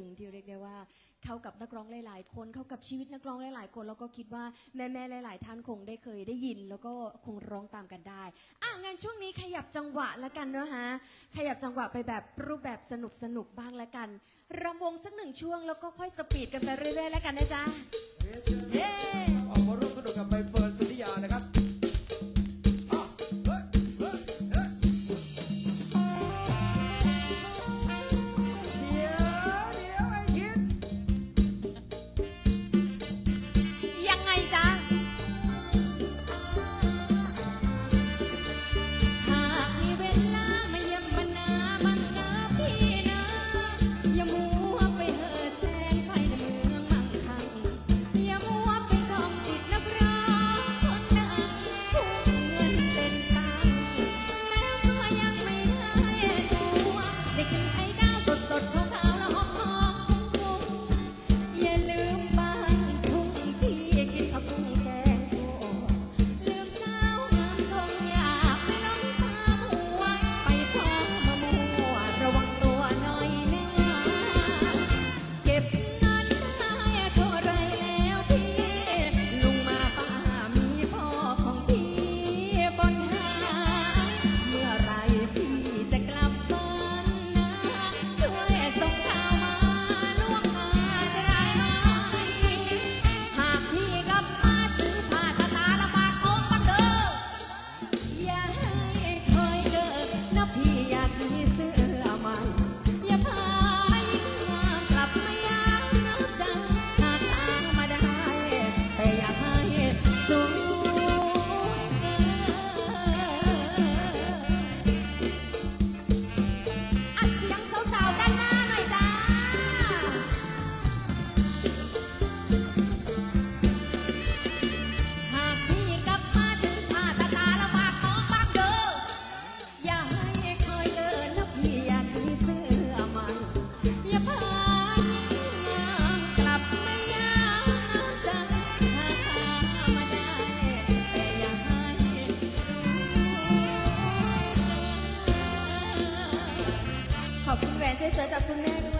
ซึ้งที่เรียกได้ว่า เข้ากับนักร้องหลายๆ คนเข้ากับชีวิตนักร้องหลายๆ คนแล้วก็คิดว่าแม่ๆหลาย ๆ ท่านคงได้เคยได้ยิน แล้วก็คงร้องตามกันได้อะงั้นช่วงนี้ขยับจังหวะละกันเนาะฮะขยับจังหวะไปแบบรูปแบบสนุกสนุกบ้างละกันรำวงสักหนึ่งช่วงแล้วก็ค่อยสปีดกันไปเรื่อยๆละกันนะจ๊ะเย้ขอร่วมสนุกกับใบเฟ ขอบคุณแหวนเซเซจากคุณแม่ด้วย